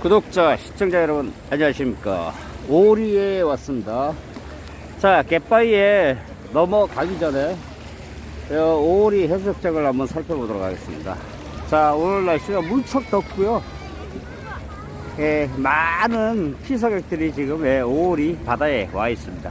구독자, 시청자 여러분, 안녕하십니까. 오리에 왔습니다. 자, 갯바위에 넘어가기 전에 어, 오리 해수욕장을 한번 살펴보도록 하겠습니다. 자, 오늘 날씨가 무척 덥고요. 예, 많은 피서객들이 지금 예, 오리 바다에 와 있습니다.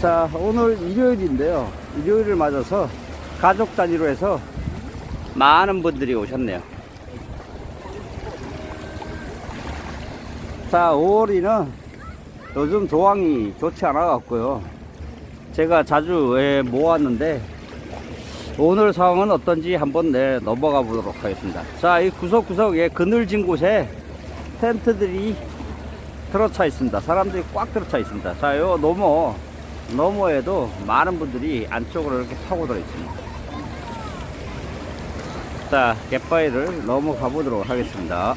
자, 오늘 일요일인데요. 일요일을 맞아서 가족 단위로 해서 많은 분들이 오셨네요. 자, 5월이는 요즘 조항이 좋지 않아 갖고요. 제가 자주 예, 모았는데 오늘 상황은 어떤지 한번 네, 넘어가 보도록 하겠습니다. 자, 이 구석구석에 그늘진 곳에 텐트들이 들어차 있습니다. 사람들이 꽉 들어차 있습니다. 자, 요 너머 너머에도 많은 분들이 안쪽으로 이렇게 파고들어 있습니다. 자, 갯바위를 넘어가 보도록 하겠습니다.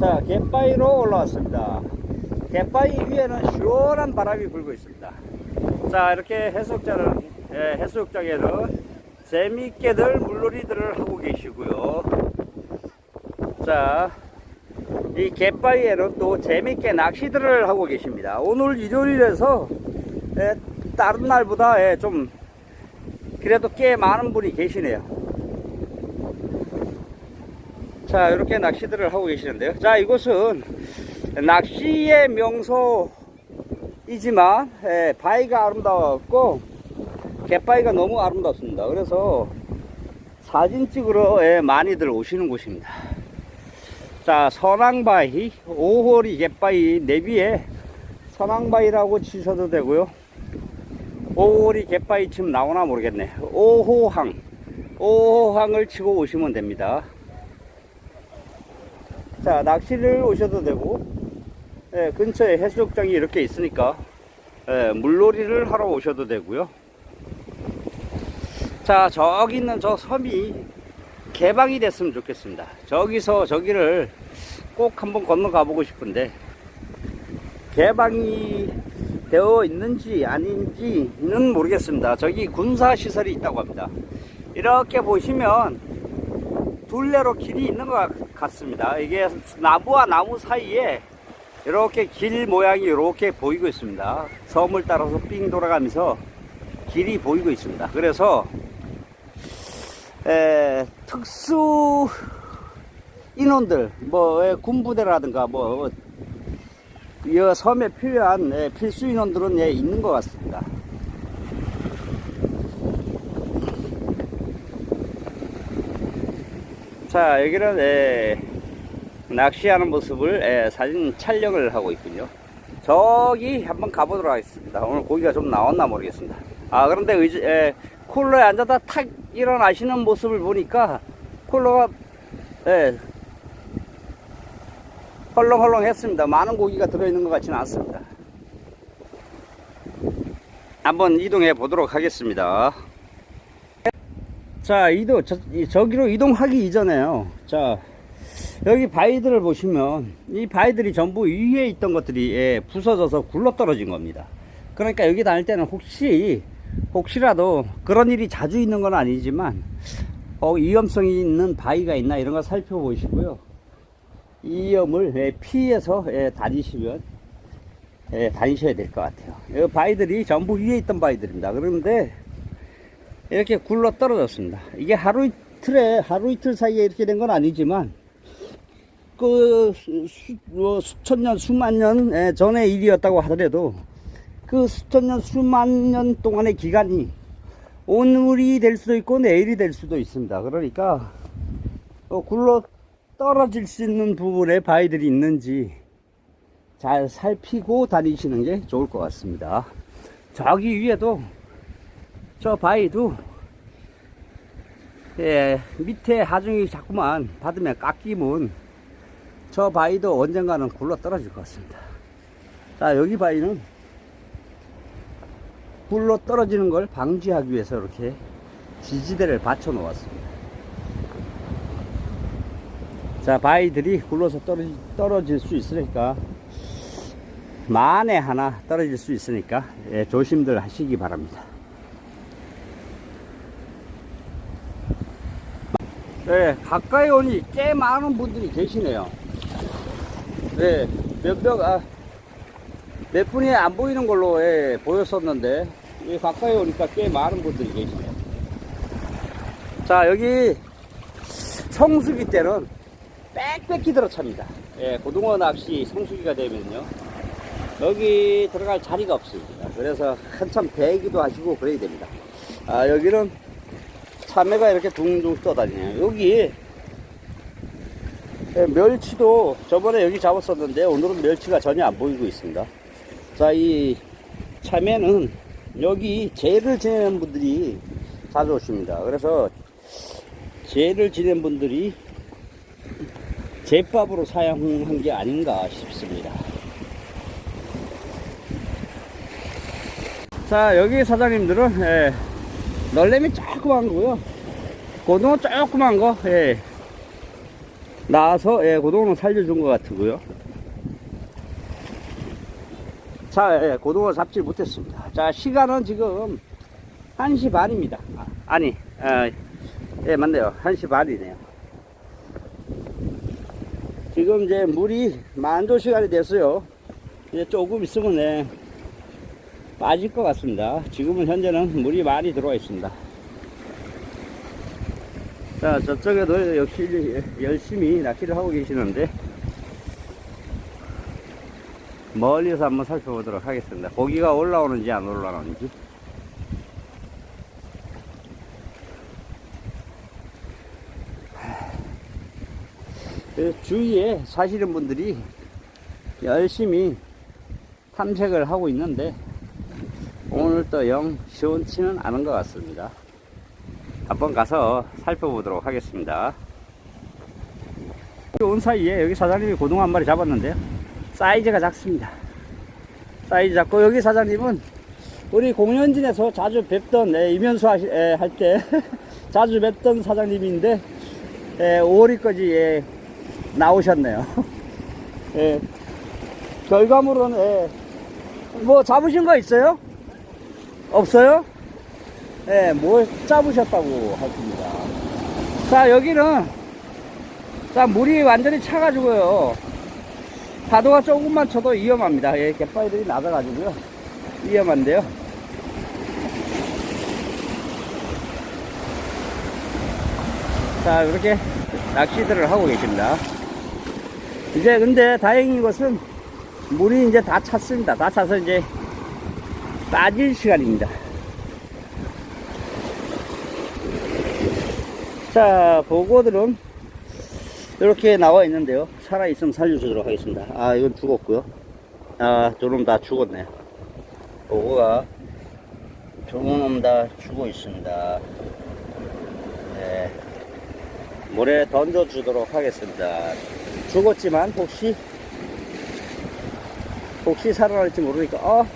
자, 갯바위로 올라왔습니다. 갯바위 위에는 시원한 바람이 불고 있습니다. 자, 이렇게 해수욕장을, 예, 해수욕장에는 재미있게들 물놀이들을 하고 계시고요. 자, 이 갯바위에는 또 재밌게 낚시들을 하고 계십니다. 오늘 일요일에서 예, 다른 날보다 예, 좀 그래도 꽤 많은 분이 계시네요. 자, 이렇게 낚시들을 하고 계시는데요. 자, 이곳은 낚시의 명소이지만 예, 바위가 아름다웠고 갯바위가 너무 아름답습니다. 그래서 사진 찍으러 예, 많이들 오시는 곳입니다. 자, 선앙바위, 오호리 갯바위 내비에 선앙바위라고 치셔도 되고요. 오호리 갯바위 지금 나오나 모르겠네. 오호항, 오호항을 치고 오시면 됩니다. 자, 낚시를 오셔도 되고, 예, 근처에 해수욕장이 이렇게 있으니까, 예, 물놀이를 하러 오셔도 되고요. 자, 저기 있는 저 섬이 개방이 됐으면 좋겠습니다. 저기서 저기를 꼭 한번 건너가 보고 싶은데 개방이 되어 있는지 아닌지는 모르겠습니다. 저기 군사 시설이 있다고 합니다. 이렇게 보시면 둘레로 길이 있는 것 같습니다. 이게 나무와 나무 사이에 이렇게 길 모양이 이렇게 보이고 있습니다. 섬을 따라서 삥 돌아가면서 길이 보이고 있습니다. 그래서 에, 특수 인원들, 뭐, 예, 군부대라든가, 뭐, 이 섬에 필요한 예, 필수 인원들은 예, 있는 것 같습니다. 자, 여기는 예, 낚시하는 모습을 예, 사진 촬영을 하고 있군요. 저기 한번 가보도록 하겠습니다. 오늘 고기가 좀 나왔나 모르겠습니다. 아, 그런데 의지, 예, 쿨러에 앉아다 탁 일어나시는 모습을 보니까 쿨러가 예, 헐렁헐렁 했습니다. 많은 고기가 들어있는 것 같지는 않습니다. 한번 이동해 보도록 하겠습니다. 자, 이동, 저, 이- 저기로 이동하기 이전에요. 자, 여기 바위들을 보시면 이 바위들이 전부 위에 있던 것들이 예, 부서져서 굴러 떨어진 겁니다. 그러니까 여기 다닐 때는 혹시 혹시라도 그런 일이 자주 있는 건 아니지만 어, 위험성이 있는 바위가 있나 이런 거 살펴보시고요. 위험을 예, 피해서 예, 다니시면 예, 다니셔야 될 것 같아요. 이 바위들이 전부 위에 있던 바위들입니다. 그런데 이렇게 굴러 떨어졌습니다. 이게 하루 이틀에 하루 이틀 사이에 이렇게 된 건 아니지만 그 수, 수, 뭐 수천 년 수만 년 예, 전의 일이었다고 하더라도 그 수천 년 수만 년 동안의 기간이 오늘이 될 수도 있고 내일이 될 수도 있습니다. 그러니까 어, 굴러 떨어질 수 있는 부분에 바위들이 있는지 잘 살피고 다니시는 게 좋을 것 같습니다. 저기 위에도 저 바위도 예, 밑에 하중이 자꾸만 받으면 깎이면 저 바위도 언젠가는 굴러 떨어질 것 같습니다. 자, 여기 바위는 굴러 떨어지는 걸 방지하기 위해서 이렇게 지지대를 받쳐 놓았습니다. 자, 바위들이 굴러서 떨어지, 떨어질 수 있으니까, 만에 하나 떨어질 수 있으니까, 예, 조심들 하시기 바랍니다. 네, 가까이 오니 꽤 많은 분들이 계시네요. 네, 몇 명, 아, 몇 분이 안 보이는 걸로 예, 보였었는데, 이 가까이 오니까 꽤 많은 분들이 계시네요. 자, 여기 성수기 때는 빽빽히 들어찹니다. 예, 고등어 낚시 성수기가 되면요. 여기 들어갈 자리가 없습니다. 그래서 한참 배기도 하시고 그래야 됩니다. 아, 여기는 참외가 이렇게 둥둥 떠다니네요. 여기 예, 멸치도 저번에 여기 잡았었는데 오늘은 멸치가 전혀 안 보이고 있습니다. 자, 이 참외는 여기 제를 지내는 분들이 자주 오십니다. 그래서 제를 지낸 분들이 제밥으로 사용한 게 아닌가 싶습니다. 자, 여기 사장님들은, 예, 널렘이 조그만 거고요. 고등어 조그만 거, 예, 나와서, 예, 고등어는 살려준 것 같고요. 자, 예, 고등어 잡지 못했습니다. 자, 시간은 지금 1시 반입니다. 아, 아니, 아, 예, 맞네요. 1시 반이네요. 지금 이제 물이 만조 시간이 됐어요. 이제 조금 있으면 네, 빠질 것 같습니다. 지금은 현재는 물이 많이 들어와 있습니다. 자, 저쪽에도 역시 열심히 낚시를 하고 계시는데, 멀리서 한번 살펴보도록 하겠습니다. 고기가 올라오는지 안 올라오는지. 그 주위에 사시는 분들이 열심히 탐색을 하고 있는데 오늘 또영 시원치는 않은 것 같습니다. 한번 가서 살펴보도록 하겠습니다. 온 사이에 여기 사장님이 고등어 한 마리 잡았는데요. 사이즈가 작습니다. 사이즈 작고 여기 사장님은 우리 공연진에서 자주 뵙던 네, 이면수 할 때 자주 뵙던 사장님인데 예, 5월까지 예, 나오셨네요. 예. 결과물은 예. 뭐 잡으신 거 있어요? 없어요? 예, 뭘 잡으셨다고 하십니다. 자, 여기는 자, 물이 완전히 차가지고요. 파도가 조금만 쳐도 위험합니다. 예, 갯바위들이 낮아가지고요. 위험한데요. 자, 이렇게 낚시들을 하고 계십니다. 이제 근데 다행인 것은 물이 이제 다 찼습니다. 다 차서 이제 빠질 시간입니다. 자, 보고들은 이렇게 나와 있는데요. 살아있으면 살려주도록 하겠습니다. 아, 이건 죽었고요. 아, 저놈 다 죽었네요. 보고가 저놈 다 죽어 있습니다. 네. 물에 던져 주도록 하겠습니다. 죽었지만 혹시 혹시 살아날지 모르니까 어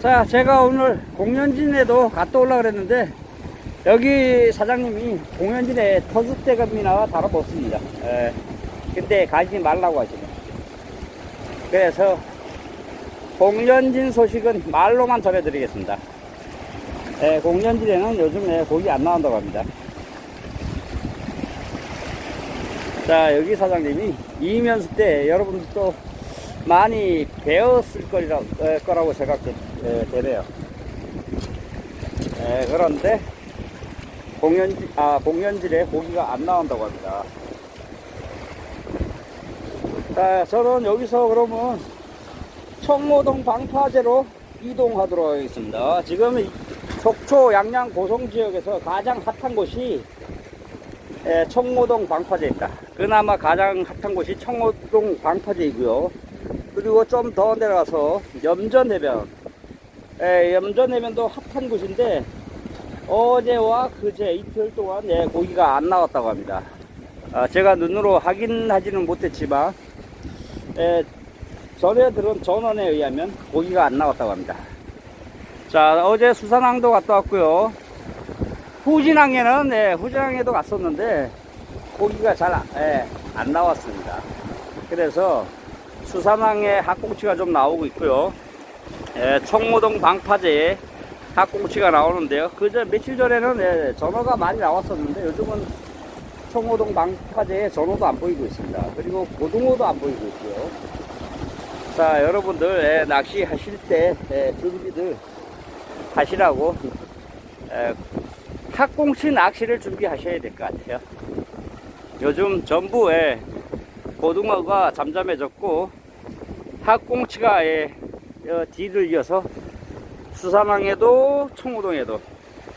자, 제가 오늘 공연진에도 갔다 올라 그랬는데, 여기 사장님이 공연진에 터줏대감이나 다름없습니다. 예. 근데 가지 말라고 하시네. 그래서 공연진 소식은 말로만 전해드리겠습니다. 예, 공연진에는 요즘에 고기 안 나온다고 합니다. 자, 여기 사장님이 이면수 때 여러분들도 많이 배웠을 거라고 생각되네요. 에, 그런데 공연지, 아, 공연질에 고기가 안 나온다고 합니다. 자, 저는 여기서 그러면 청모동 방파제로 이동하도록 하겠습니다. 지금 이 속초 양양 고성 지역에서 가장 핫한 곳이 예, 청모동 방파제입니다. 그나마 가장 핫한 곳이 청모동 방파제이고요. 그리고 좀 더 내려가서 염전해변, 예, 염전해변도 핫한 곳인데 어제와 그제 이틀 동안 예, 고기가 안 나왔다고 합니다. 아, 제가 눈으로 확인하지는 못했지만 에, 전에 들은 전원에 의하면 고기가 안 나왔다고 합니다. 자, 어제 수산항도 갔다 왔고요. 후진항에는, 예, 후진항에도 갔었는데, 고기가 잘 안, 예, 안 나왔습니다. 그래서 수산항에 학꽁치가 좀 나오고 있고요. 예, 청모동 방파제에 학꽁치가 나오는데요. 그저 며칠 전에는 예, 전어가 많이 나왔었는데 요즘은 청호동 방파제에 전어도 안 보이고 있습니다. 그리고 고등어도 안 보이고 있고요. 자, 여러분들 예, 낚시 하실 때 예, 준비들 하시라고 예, 학꽁치 낚시를 준비하셔야 될 것 같아요. 요즘 전부에 고등어가 잠잠해졌고 학꽁치가 예, 어, 뒤를 이어서 수산항에도 청호동에도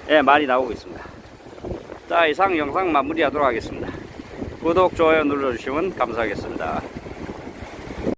예, 많이 나오고 있습니다. 자 이상 영상 마무리하도록 하겠습니다. 구독, 좋아요 눌러주시면 감사하겠습니다.